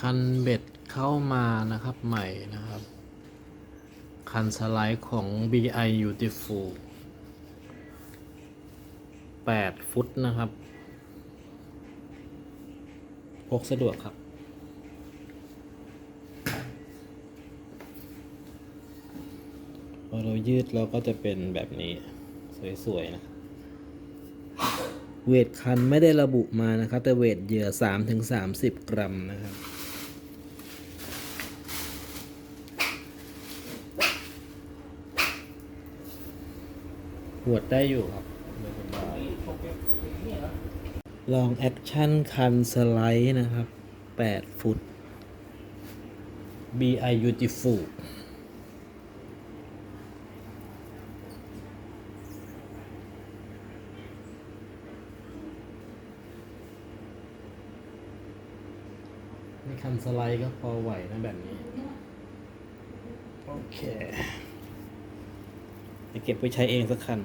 คันเบ็ดเข้ามานะครับใหม่นะครับ คันสไลด์ของ BI Beautiful 8 ฟุตนะครับพกสะดวกครับ พอเรายืดเราก็จะเป็นแบบนี้สวยๆนะครับเวทคันไม่ได้ระบุมานะครับ แต่เวทเหยื่อ 3-30 กรัมนะครับ หวดได้อยู่ครับลองแอคชั่นคันสไลด์นะครับ 8 ฟุต BI Beautiful นี่คันสไลด์ก็พอไหวนะแบบนี้ โอเค จะเก็บไว้ใช้เองสักคัน